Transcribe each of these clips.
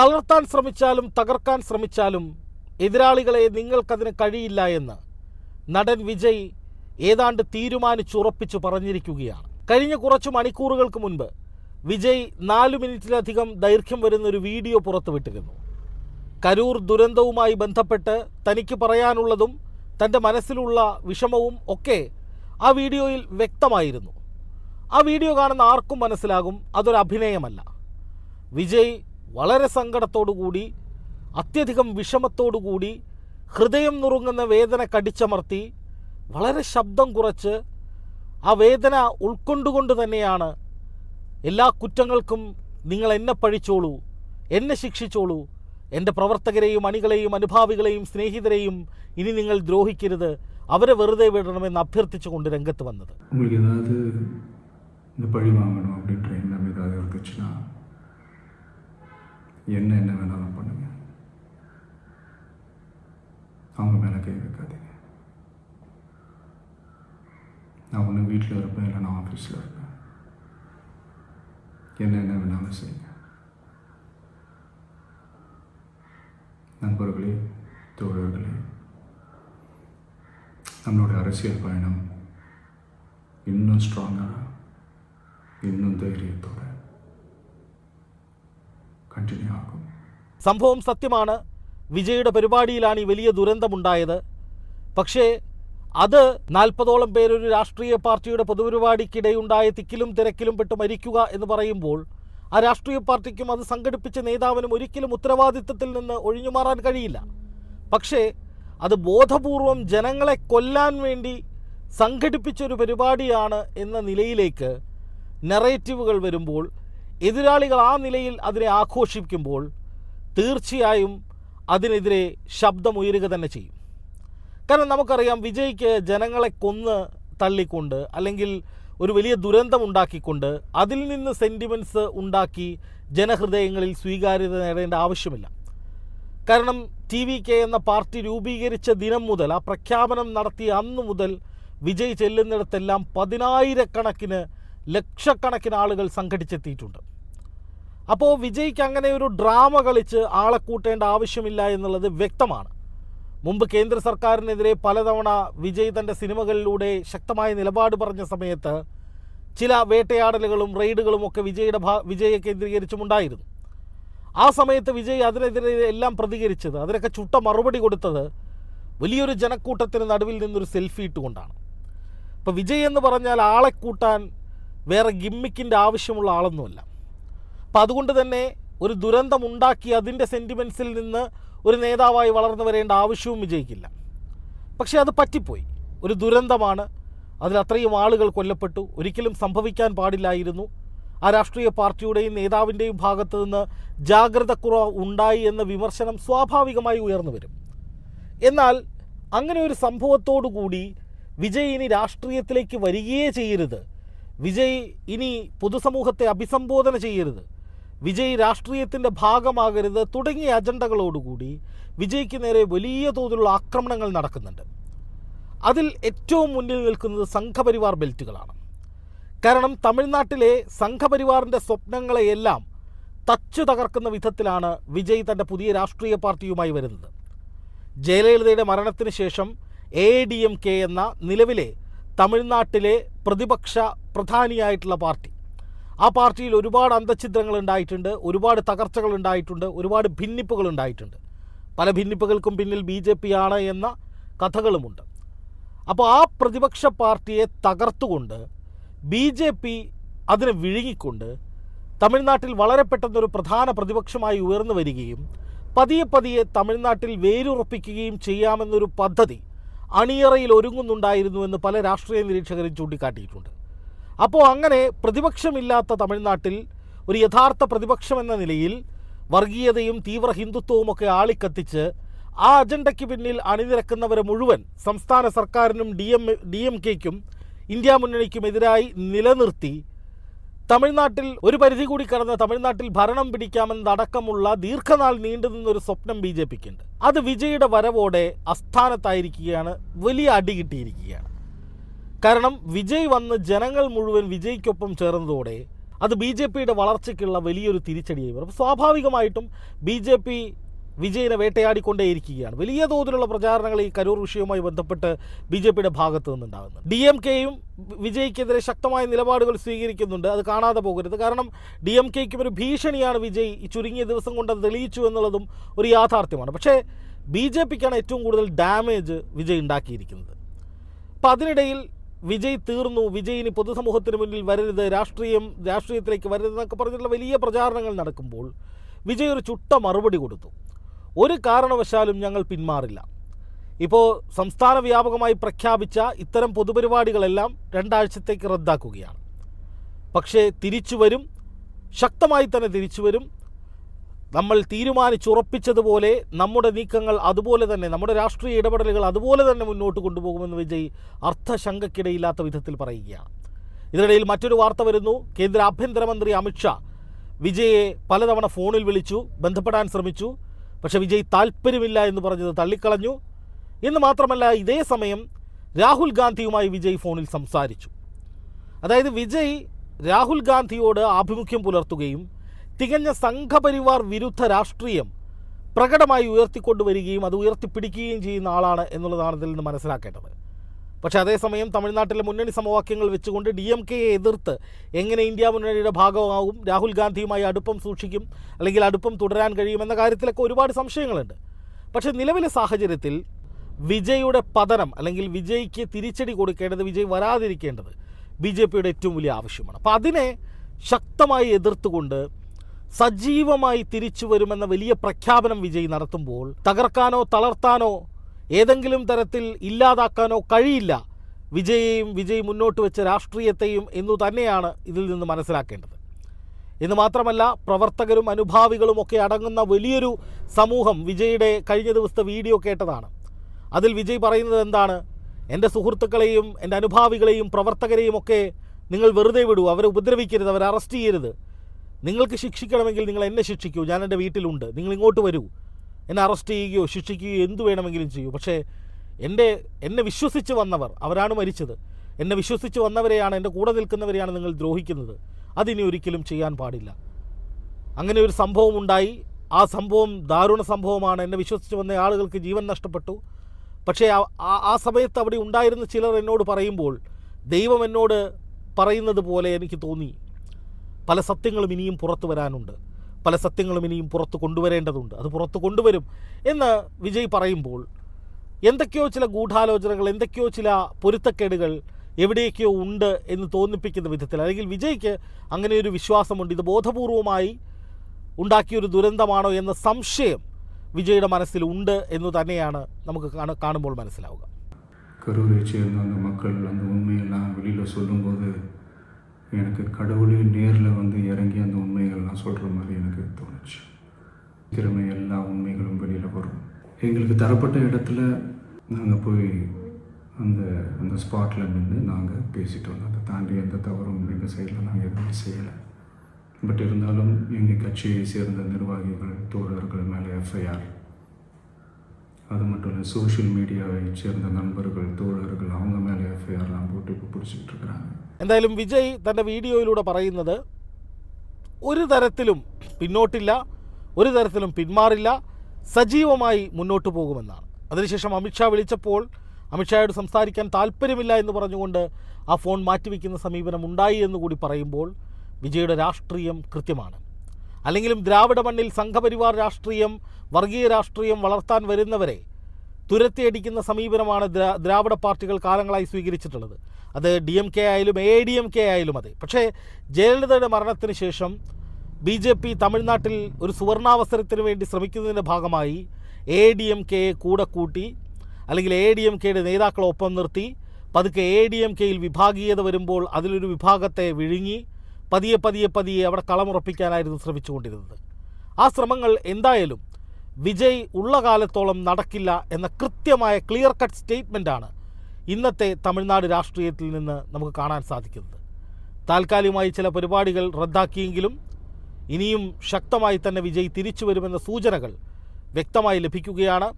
തളർത്താൻ ശ്രമിച്ചാലും തകർക്കാൻ ശ്രമിച്ചാലും എതിരാളികളെ നിങ്ങൾക്കതിന് കഴിയില്ല എന്ന് നടൻ വിജയ് ഏതാണ്ട് തീരുമാനിച്ചുറപ്പിച്ചു പറഞ്ഞിരിക്കുകയാണ്. കഴിഞ്ഞ കുറച്ച് മണിക്കൂറുകൾക്ക് മുൻപ് വിജയ് നാലു മിനിറ്റിലധികം ദൈർഘ്യം വരുന്ന ഒരു വീഡിയോ പുറത്തുവിട്ടിരുന്നു. കരൂർ ദുരന്തവുമായി ബന്ധപ്പെട്ട് തനിക്ക് പറയാനുള്ളതും തന്റെ മനസ്സിലുള്ള വിഷമവും ഒക്കെ ആ വീഡിയോയിൽ വ്യക്തമായിരുന്നു. ആ വീഡിയോ കാണുന്ന ആർക്കും മനസ്സിലാകും അതൊരു അഭിനയമല്ല. വിജയ് വളരെ സങ്കടത്തോടുകൂടി അത്യധികം വിഷമത്തോടുകൂടി ഹൃദയം നുറുങ്ങുന്ന വേദന കടിച്ചമർത്തി വളരെ ശബ്ദം കുറച്ച് ആ വേദന ഉൾക്കൊണ്ടുകൊണ്ട് തന്നെയാണ് എല്ലാ കുറ്റങ്ങൾക്കും നിങ്ങൾ എന്നെ പഴിച്ചോളൂ എന്നെ ശിക്ഷിച്ചോളൂ എന്റെ പ്രവർത്തകരെയും അണികളെയും അനുഭാവികളെയും സ്നേഹിതരെയും ഇനി നിങ്ങൾ ദ്രോഹിക്കരുത് അവരെ വെറുതെ വിടണമെന്ന് അഭ്യർത്ഥിച്ചുകൊണ്ട് രംഗത്ത് വന്നത്. என்ன என்ன வேணாலும் பண்ணுங்க. அவங்க மேலே கை வைக்காதீங்க. நான் ஒன்று வீட்டில் இருப்பேன் இல்லை நான் ஆஃபீஸில் இருப்பேன். என்ன என்ன வேணாலும் செய்யுங்க. நண்பர்களே தோழர்களே நம்மளுடைய அரசியல் பயணம் இன்னும் ஸ்ட்ராங்காக இன்னும் தைரியத்தோட കണ്ടിന്യൂ ആക്കും. സംഭവം സത്യമാണ്. വിജയുടെ പരിപാടിയിലാണ് ഈ വലിയ ദുരന്തമുണ്ടായത്. പക്ഷേ അത് നാൽപ്പതോളം പേരൊരു രാഷ്ട്രീയ പാർട്ടിയുടെ പൊതുപരിപാടിക്കിടെയുണ്ടായ തിക്കിലും തിരക്കിലും പെട്ട് മരിക്കുക എന്ന് പറയുമ്പോൾ ആ രാഷ്ട്രീയ പാർട്ടിക്കും അത് സംഘടിപ്പിച്ച നേതാവിനും ഒരിക്കലും ഉത്തരവാദിത്തത്തിൽ നിന്ന് ഒഴിഞ്ഞു മാറാൻ കഴിയില്ല. പക്ഷേ അത് ബോധപൂർവം ജനങ്ങളെ കൊല്ലാൻ വേണ്ടി സംഘടിപ്പിച്ചൊരു പരിപാടിയാണ് എന്ന നിലയിലേക്ക് നെറേറ്റീവുകൾ വരുമ്പോൾ എതിരാളികൾ ആ നിലയിൽ അതിനെ ആഘോഷിക്കുമ്പോൾ തീർച്ചയായും അതിനെതിരെ ശബ്ദമുയരുക തന്നെ ചെയ്യും. കാരണം നമുക്കറിയാം വിജയ്ക്ക് ജനങ്ങളെ കൊന്ന് തള്ളിക്കൊണ്ട് അല്ലെങ്കിൽ ഒരു വലിയ ദുരന്തം ഉണ്ടാക്കിക്കൊണ്ട് അതിൽ നിന്ന് സെന്റിമെന്റ്സ് ഉണ്ടാക്കി ജനഹൃദയങ്ങളിൽ സ്വീകാര്യത നേടേണ്ട ആവശ്യമില്ല. കാരണം ടി വി കെ എന്ന പാർട്ടി രൂപീകരിച്ച ദിനം മുതൽ ആ പ്രഖ്യാപനം നടത്തിയ അന്ന് മുതൽ വിജയ് ചെല്ലുന്നിടത്തെല്ലാം പതിനായിരക്കണക്കിന് ലക്ഷക്കണക്കിന് ആളുകൾ സംഘടിച്ചെത്തിയിട്ടുണ്ട്. അപ്പോൾ വിജയ്ക്ക് അങ്ങനെ ഒരു ഡ്രാമ കളിച്ച് ആളെ കൂട്ടേണ്ട ആവശ്യമില്ല എന്നുള്ളത് വ്യക്തമാണ്. മുമ്പ് കേന്ദ്ര സർക്കാരിനെതിരെ പലതവണ വിജയ് തന്റെ സിനിമകളിലൂടെ ശക്തമായ നിലപാട് പറഞ്ഞ സമയത്ത് ചില വേട്ടയാടലുകളും റെയ്ഡുകളും ഒക്കെ വിജയുടെ ഭാ വിജയെ കേന്ദ്രീകരിച്ചുമുണ്ടായിരുന്നു. ആ സമയത്ത് വിജയ് അതിനെതിരെ എല്ലാം പ്രതികരിച്ചത് അതിനൊക്കെ ചുട്ട മറുപടി കൊടുത്തത് വലിയൊരു ജനക്കൂട്ടത്തിന് നടുവിൽ നിന്നൊരു സെൽഫി ഇട്ടുകൊണ്ടാണ്. അപ്പോൾ വിജയ് എന്ന് പറഞ്ഞാൽ ആളെ കൂട്ടാൻ വേറെ ഗിമ്മിക്കിന്റെ ആവശ്യമുള്ള ആളൊന്നുമല്ല. അപ്പം അതുകൊണ്ട് തന്നെ ഒരു ദുരന്തമുണ്ടാക്കി അതിന്റെ സെന്റിമെൻസിൽ നിന്ന് ഒരു നേതാവായി വളർന്നു വരേണ്ട ആവശ്യവും വിജയിക്കില്ല. പക്ഷേ അത് പറ്റിപ്പോയി. ഒരു ദുരന്തമാണ്. അതിൽ അത്രയും ആളുകൾ കൊല്ലപ്പെട്ടു. ഒരിക്കലും സംഭവിക്കാൻ പാടില്ലായിരുന്നു. ആ രാഷ്ട്രീയ പാർട്ടിയുടെയും നേതാവിന്റെയും ഭാഗത്തു നിന്ന് ജാഗ്രത കുറവ് ഉണ്ടായി എന്ന വിമർശനം സ്വാഭാവികമായി ഉയർന്നു വരും. എന്നാൽ അങ്ങനെ ഒരു സംഭവത്തോടു കൂടി വിജയ് ഇനി രാഷ്ട്രീയത്തിലേക്ക് വരികയേ ചെയ്യരുത്. വിജയ് ഇനി പൊതുസമൂഹത്തെ അഭിസംബോധന ചെയ്യരുത്. വിജയ് രാഷ്ട്രീയത്തിന്റെ ഭാഗമാകരുത് തുടങ്ങിയ അജണ്ടകളോടുകൂടി വിജയ്ക്ക് നേരെ വലിയ തോതിലുള്ള ആക്രമണങ്ങൾ നടക്കുന്നുണ്ട്. അതിൽ ഏറ്റവും മുന്നിൽ നിൽക്കുന്നത് സംഘപരിവാർ ബെൽറ്റുകളാണ്. കാരണം തമിഴ്നാട്ടിലെ സംഘപരിവാറിന്റെ സ്വപ്നങ്ങളെയെല്ലാം തച്ചു തകർക്കുന്ന വിധത്തിലാണ് വിജയ് തന്റെ പുതിയ രാഷ്ട്രീയ പാർട്ടിയുമായി വരുന്നത്. ജയലളിതയുടെ മരണത്തിന് ശേഷം എ ഡി എം കെ എന്ന നിലവിലെ തമിഴ്നാട്ടിലെ പ്രതിപക്ഷ പ്രധാനിയായിട്ടുള്ള പാർട്ടി ആ പാർട്ടിയിൽ ഒരുപാട് അന്തഛിദ്രങ്ങൾ ഉണ്ടായിട്ടുണ്ട് ഒരുപാട് തകർച്ചകൾ ഉണ്ടായിട്ടുണ്ട് ഒരുപാട് ഭിന്നിപ്പുകൾ ഉണ്ടായിട്ടുണ്ട്. പല ഭിന്നിപ്പുകൾക്കും പിന്നിൽ ബി ജെ പി ആണ് എന്ന കഥകളുമുണ്ട്. അപ്പോൾ ആ പ്രതിപക്ഷ പാർട്ടിയെ തകർത്തുകൊണ്ട് ബി ജെ പി അതിനെ വിഴുങ്ങിക്കൊണ്ട് തമിഴ്നാട്ടിൽ വളരെ പെട്ടെന്നൊരു പ്രധാന പ്രതിപക്ഷമായി ഉയർന്നു വരികയും പതിയെ പതിയെ തമിഴ്നാട്ടിൽ വേരുറപ്പിക്കുകയും ചെയ്യാമെന്നൊരു പദ്ധതി അണിയറയിൽ ഒരുങ്ങുന്നുണ്ടായിരുന്നുവെന്ന് പല രാഷ്ട്രീയ നിരീക്ഷകരും ചൂണ്ടിക്കാട്ടിയിട്ടുണ്ട്. അപ്പോൾ അങ്ങനെ പ്രതിപക്ഷമില്ലാത്ത തമിഴ്നാട്ടിൽ ഒരു യഥാർത്ഥ പ്രതിപക്ഷം എന്ന നിലയിൽ വർഗീയതയും തീവ്ര ഹിന്ദുത്വവും ഹിന്ദുത്വവുമൊക്കെ ആളിക്കത്തിച്ച് ആ അജണ്ടയ്ക്ക് പിന്നിൽ അണിനിരക്കുന്നവരെ മുഴുവൻ സംസ്ഥാന സർക്കാരിനും ഡി എം ഡി എം കെക്കും ഇന്ത്യ മുന്നണിക്കുമെതിരായി നിലനിർത്തി തമിഴ്നാട്ടിൽ ഒരു പരിധി കൂടി കടന്ന് തമിഴ്നാട്ടിൽ ഭരണം പിടിക്കാമെന്നതടക്കമുള്ള ദീർഘനാൾ നീണ്ടു നിന്നൊരു സ്വപ്നം ബി ജെ പിക്കുണ്ട് അത് വിജയുടെ വരവോടെ അസ്ഥാനത്തായിരിക്കുകയാണ് വലിയ അടി കിട്ടിയിരിക്കുകയാണ്. കാരണം വിജയ് വന്ന് ജനങ്ങൾ മുഴുവൻ വിജയ്ക്കൊപ്പം ചേർന്നതോടെ അത് ബി ജെ പിയുടെ വളർച്ചയ്ക്കുള്ള വലിയൊരു തിരിച്ചടിയായി വരും സ്വാഭാവികമായിട്ടും ബി ജെ പി വിജയിനെ വേട്ടയാടിക്കൊണ്ടേയിരിക്കുകയാണ്. വലിയ തോതിലുള്ള പ്രചാരണങ്ങൾ ഈ കരൂർ വിഷയവുമായി ബന്ധപ്പെട്ട് ബി ജെ പിയുടെ ഭാഗത്ത് നിന്നുണ്ടാകുന്നു ഡി എം കെയും വിജയ്ക്കെതിരെ ശക്തമായ നിലപാടുകൾ സ്വീകരിക്കുന്നുണ്ട്. അത് കാണാതെ പോകരുത്. കാരണം ഡി എം കെക്കും ഒരു ഭീഷണിയാണ് വിജയ് ഈ ചുരുങ്ങിയ ദിവസം കൊണ്ട് അത് തെളിയിച്ചു എന്നുള്ളതും ഒരു യാഥാർത്ഥ്യമാണ്. പക്ഷേ ബി ജെ പിക്കാണ് ഏറ്റവും കൂടുതൽ ഡാമേജ് വിജയ് ഉണ്ടാക്കിയിരിക്കുന്നത്. അപ്പം അതിനിടയിൽ വിജയ് തീർന്നു വിജയ് ഇനി പൊതുസമൂഹത്തിന് മുന്നിൽ വരരുത് രാഷ്ട്രീയം രാഷ്ട്രീയത്തിലേക്ക് വരരുത് എന്നൊക്കെ പറഞ്ഞിട്ടുള്ള വലിയ പ്രചാരണങ്ങൾ നടക്കുമ്പോൾ വിജയ് ഒരു ചുട്ട മറുപടി കൊടുത്തു. ഒരു കാരണവശാലും ഞങ്ങൾ പിന്മാറില്ല. ഇപ്പോൾ സംസ്ഥാന വ്യാപകമായി പ്രഖ്യാപിച്ച ഇത്തരം പൊതുപരിപാടികളെല്ലാം രണ്ടാഴ്ചത്തേക്ക് റദ്ദാക്കുകയാണ്. പക്ഷേ തിരിച്ചു വരും ശക്തമായി തന്നെ തിരിച്ചു വരും നമ്മൾ തീരുമാനിച്ചുറപ്പിച്ചതുപോലെ നമ്മുടെ നീക്കങ്ങൾ അതുപോലെ തന്നെ നമ്മുടെ രാഷ്ട്രീയ ഇടപെടലുകൾ അതുപോലെ തന്നെ മുന്നോട്ട് കൊണ്ടുപോകുമെന്ന് വിജയ് അർത്ഥശങ്കയ്ക്കിടയില്ലാത്ത വിധത്തിൽ പറയുകയാണ്. ഇതിനിടയിൽ മറ്റൊരു വാർത്ത വരുന്നു. കേന്ദ്ര ആഭ്യന്തരമന്ത്രി അമിത്ഷാ വിജയെ പലതവണ ഫോണിൽ വിളിച്ചു ബന്ധപ്പെടാൻ ശ്രമിച്ചു. പക്ഷേ വിജയ് താല്പര്യമില്ല എന്ന് പറഞ്ഞത് തള്ളിക്കളഞ്ഞു. എന്ന് മാത്രമല്ല ഇതേ സമയം രാഹുൽ ഗാന്ധിയുമായി വിജയ് ഫോണിൽ സംസാരിച്ചു. അതായത് വിജയ് രാഹുൽ ഗാന്ധിയോട് ആഭിമുഖ്യം പുലർത്തുകയും തികഞ്ഞ സംഘപരിവാർ വിരുദ്ധ രാഷ്ട്രീയം പ്രകടമായി ഉയർത്തിക്കൊണ്ടുവരികയും അത് ഉയർത്തിപ്പിടിക്കുകയും ചെയ്യുന്ന ആളാണ് എന്നുള്ളതാണ് ഇതിൽ നിന്ന് മനസ്സിലാക്കേണ്ടത്. പക്ഷേ അതേസമയം തമിഴ്നാട്ടിലെ മുന്നണി സമവാക്യങ്ങൾ വെച്ചുകൊണ്ട് ഡി എം കെയെ എതിർത്ത് എങ്ങനെ ഇന്ത്യ മുന്നണിയുടെ ഭാഗമാകും രാഹുൽ ഗാന്ധിയുമായി അടുപ്പം സൂക്ഷിക്കും അല്ലെങ്കിൽ അടുപ്പം തുടരാൻ കഴിയുമെന്ന കാര്യത്തിലൊക്കെ ഒരുപാട് സംശയങ്ങളുണ്ട്. പക്ഷേ നിലവിലെ സാഹചര്യത്തിൽ വിജയുടെ പതനം അല്ലെങ്കിൽ വിജയ്ക്ക് തിരിച്ചടി കൊടുക്കേണ്ടത് വിജയ് വരാതിരിക്കേണ്ടത് ബി ജെ പിയുടെ ഏറ്റവും വലിയ ആവശ്യമാണ്. അപ്പോൾ അതിനെ ശക്തമായി എതിർത്തുകൊണ്ട് സജീവമായി തിരിച്ചു വരുമെന്ന വലിയ പ്രഖ്യാപനം വിജയ് നടത്തുമ്പോൾ തകർക്കാനോ തളർത്താനോ ഏതെങ്കിലും തരത്തിൽ ഇല്ലാതാക്കാനോ കഴിയില്ല. വിജയെയും വിജയ് മുന്നോട്ട് വെച്ച രാഷ്ട്രീയത്തെയും എന്നു തന്നെയാണ് ഇതിൽ നിന്ന് മനസ്സിലാക്കേണ്ടത്. എന്ന് മാത്രമല്ല പ്രവർത്തകരും അനുഭാവികളും ഒക്കെ അടങ്ങുന്ന വലിയൊരു സമൂഹം വിജയുടെ കഴിഞ്ഞ ദിവസത്തെ വീഡിയോ കേട്ടതാണ്. അതിൽ വിജയ് പറയുന്നത് എന്താണ്? എന്റെ സുഹൃത്തുക്കളെയും എന്റെ അനുഭാവികളെയും പ്രവർത്തകരെയും ഒക്കെ നിങ്ങൾ വെറുതെ വിടൂ. അവരെ ഉപദ്രവിക്കരുത്. അവരെ അറസ്റ്റ് ചെയ്യരുത്. നിങ്ങൾക്ക് ശിക്ഷിക്കണമെങ്കിൽ നിങ്ങൾ എന്നെ ശിക്ഷിക്കൂ ഞാൻ എന്റെ വീട്ടിലുണ്ട് നിങ്ങൾ ഇങ്ങോട്ട് വരൂ. എന്നെ അറസ്റ്റ് ചെയ്യുകയോ ശിക്ഷിക്കുകയോ എന്തു വേണമെങ്കിലും ചെയ്യൂ. പക്ഷേ എന്റെ എന്നെ വിശ്വസിച്ച് വന്നവർ അവരാണ് മരിച്ചത്. എന്നെ വിശ്വസിച്ച് വന്നവരെയാണ് എന്റെ കൂടെ നിൽക്കുന്നവരെയാണ് നിങ്ങൾ ദ്രോഹിക്കുന്നത്. അതിനി ഒരിക്കലും ചെയ്യാൻ പാടില്ല. അങ്ങനെ ഒരു സംഭവം ഉണ്ടായി. ആ സംഭവം ദാരുണ സംഭവമാണ്. എന്നെ വിശ്വസിച്ച് വന്ന ആളുകൾക്ക് ജീവൻ നഷ്ടപ്പെട്ടു. പക്ഷേ ആ- സമയത്ത് അവിടെ ഉണ്ടായിരുന്ന ചിലർ എന്നോട് പറയുമ്പോൾ ദൈവം എന്നോട് പറയുന്നത് പോലെ എനിക്ക് തോന്നി. പല സത്യങ്ങളും ഇനിയും പുറത്തു വരാനുണ്ട് പല സത്യങ്ങളും ഇനിയും പുറത്ത് കൊണ്ടുവരേണ്ടതുണ്ട് അത് പുറത്ത് കൊണ്ടുവരും എന്ന് വിജയ് പറയുമ്പോൾ എന്തൊക്കെയോ ചില ഗൂഢാലോചനകൾ എന്തൊക്കെയോ ചില പൊരുത്തക്കേടുകൾ എവിടെയൊക്കെയോ ഉണ്ട് എന്ന് തോന്നിപ്പിക്കുന്ന വിധത്തിൽ അല്ലെങ്കിൽ വിജയ്ക്ക് അങ്ങനെ ഒരു വിശ്വാസമുണ്ട് ഇത് ബോധപൂർവമായി ഉണ്ടാക്കിയൊരു ദുരന്തമാണോ എന്ന സംശയം വിജയുടെ മനസ്സിൽ ഉണ്ട് എന്ന് തന്നെയാണ് നമുക്ക് കാണ- കാണുമ്പോൾ മനസ്സിലാവുക கரூரை சேர்ந்த அந்த மக்கள் அந்த உண்மையெல்லாம் வெளியில் சொல்லும்போது எனக்கு கடவுளே நேரில் வந்து இறங்கி அந்த உண்மைகள்லாம் சொல்கிற மாதிரி எனக்கு தோணுச்சு. திறமை எல்லா உண்மைகளும் வெளியில் வரும். எங்களுக்கு தரப்பட்ட இடத்துல நாங்கள் போய் அந்த அந்த ஸ்பாட்டில் நின்று நாங்கள் பேசிட்டு வந்தோம் அதை தாண்டி எந்த தவறும் எங்கள் சைடில் நாங்கள் எதுவுமே செய்யலை. பட் இருந்தாலும் எங்கள் கட்சியை சேர்ந்த நிர்வாகிகள் தோழர்கள் மேலே எஃப்ஐஆர் அது மட்டும் இல்லை சோஷியல் மீடியாவை சேர்ந்த நண்பர்கள் தோழர்கள் அவங்க மேலே எஃப்ஐஆர்லாம் போட்டு இப்போ பிடிச்சிட்டு இருக்கிறாங்க എന്തായാലും വിജയ് തൻ്റെ വീഡിയോയിലൂടെ പറയുന്നത് ഒരു തരത്തിലും പിന്നോട്ടില്ല ഒരു തരത്തിലും പിന്മാറില്ല സജീവമായി മുന്നോട്ട് പോകുമെന്നാണ് അതിനുശേഷം അമിത്ഷാ വിളിച്ചപ്പോൾ അമിത്ഷായോട് സംസാരിക്കാൻ താല്പര്യമില്ല എന്ന് പറഞ്ഞുകൊണ്ട് ആ ഫോൺ മാറ്റിവെക്കുന്ന സമീപനം ഉണ്ടായി എന്ന് കൂടി പറയുമ്പോൾ വിജയുടെ രാഷ്ട്രീയം കൃത്യമാണ് അല്ലെങ്കിലും ദ്രാവിഡ മണ്ണിൽ സംഘപരിവാർ രാഷ്ട്രീയം വർഗീയ രാഷ്ട്രീയം വളർത്താൻ വരുന്നവരെ തുരത്തിയടിക്കുന്ന സമീപനമാണ് ദ്രാവിഡ പാർട്ടികൾ കാലങ്ങളായി സ്വീകരിച്ചിട്ടുള്ളത്. അത് ഡി എം കെ ആയാലും എ ഡി എം കെ ആയാലും അതെ. പക്ഷേ ജയലളിതയുടെ മരണത്തിന് ശേഷം ബി ജെ പി തമിഴ്നാട്ടിൽ ഒരു സുവർണാവസരത്തിന് വേണ്ടി ശ്രമിക്കുന്നതിന്റെ ഭാഗമായി എ ഡി എം കെയെ കൂടെ കൂട്ടി അല്ലെങ്കിൽ എ ഡി എം കെയുടെ നേതാക്കളെ ഒപ്പം നിർത്തി പതുക്കെ എ ഡി എം കെയിൽ വിഭാഗീയത വരുമ്പോൾ അതിലൊരു വിഭാഗത്തെ വിഴുങ്ങി പതിയെ പതിയെ പതിയെ അവിടെ കളമുറപ്പിക്കാനായിരുന്നു ശ്രമിച്ചുകൊണ്ടിരുന്നത്. ആ ശ്രമങ്ങൾ എന്തായാലും വിജയ് ഉള്ള കാലത്തോളം നടക്കില്ല എന്ന കൃത്യമായ ക്ലിയർ കട്ട് സ്റ്റേറ്റ്മെന്റാണ് ഇന്നത്തെ തമിഴ്നാട് രാഷ്ട്രീയത്തിൽ നിന്ന് നമുക്ക് കാണാൻ സാധിക്കുന്നത്. താൽക്കാലികമായി ചില പരിപാടികൾ റദ്ദാക്കിയെങ്കിലും ഇനിയും ശക്തമായി തന്നെ വിജയ് തിരിച്ചു വരുമെന്ന സൂചനകൾ വ്യക്തമായി ലഭിക്കുകയാണ്.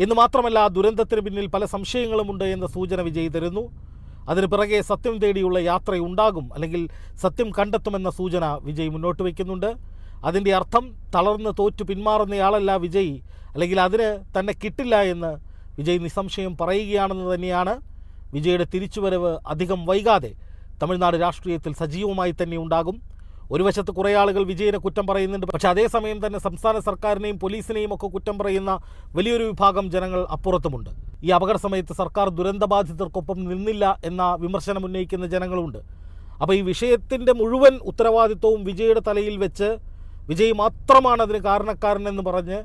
എന്ന് മാത്രമല്ല ദുരന്തത്തിന് പിന്നിൽ പല സംശയങ്ങളുമുണ്ട് എന്ന സൂചന വിജയ് തരുന്നു. അതിന് പിറകെ സത്യം തേടിയുള്ള യാത്രയുണ്ടാകും അല്ലെങ്കിൽ സത്യം കണ്ടെത്തുമെന്ന സൂചന വിജയ് മുന്നോട്ട് വയ്ക്കുന്നുണ്ട്. അതിന്റെ അർത്ഥം തളർന്ന് തോറ്റു പിന്മാറുന്നയാളല്ല വിജയ്. അല്ലെങ്കിൽ അതിന് തന്നെ കിട്ടില്ല എന്ന് വിജയ് നിസ്സംശയം പറയുകയാണെന്ന് തന്നെയാണ് വിജയുടെ തിരിച്ചുവരവ് അധികം വൈകാതെ. തമിഴ്നാട് രാഷ്ട്രീയത്തിൽ സജീവമായി തന്നെ ഉണ്ടാകും. ഒരു വശത്ത് കുറേ ആളുകൾ വിജയനെ കുറ്റം പറയുന്നുണ്ട്. പക്ഷേ അതേസമയം തന്നെ സംസ്ഥാന സർക്കാരിനെയും പോലീസിനെയും ഒക്കെ കുറ്റം പറയുന്ന വലിയൊരു വിഭാഗം ജനങ്ങൾ അപ്പുറത്തുമുണ്ട്. ഈ അപകട സമയത്ത് സർക്കാർ ദുരന്തബാധിതർക്കൊപ്പം നിന്നില്ല എന്ന വിമർശനം ഉന്നയിക്കുന്ന ജനങ്ങളുണ്ട്. അപ്പോൾ ഈ വിഷയത്തിന്റെ മുഴുവൻ ഉത്തരവാദിത്വവും വിജയുടെ തലയിൽ വെച്ച് വിജയ് മാത്രമാണ് അതിന് കാരണക്കാരനെന്ന് പറഞ്ഞ്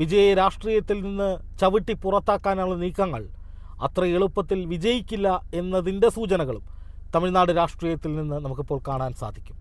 വിജയെ രാഷ്ട്രീയത്തിൽ നിന്ന് ചവിട്ടി പുറത്താക്കാനുള്ള നീക്കങ്ങൾ അത്ര എളുപ്പത്തിൽ വിജയിക്കില്ല എന്നതിന്റെ സൂചനകളും തമിഴ്നാട് രാഷ്ട്രീയത്തിൽ നിന്ന് നമുക്കിപ്പോൾ കാണാൻ സാധിക്കും.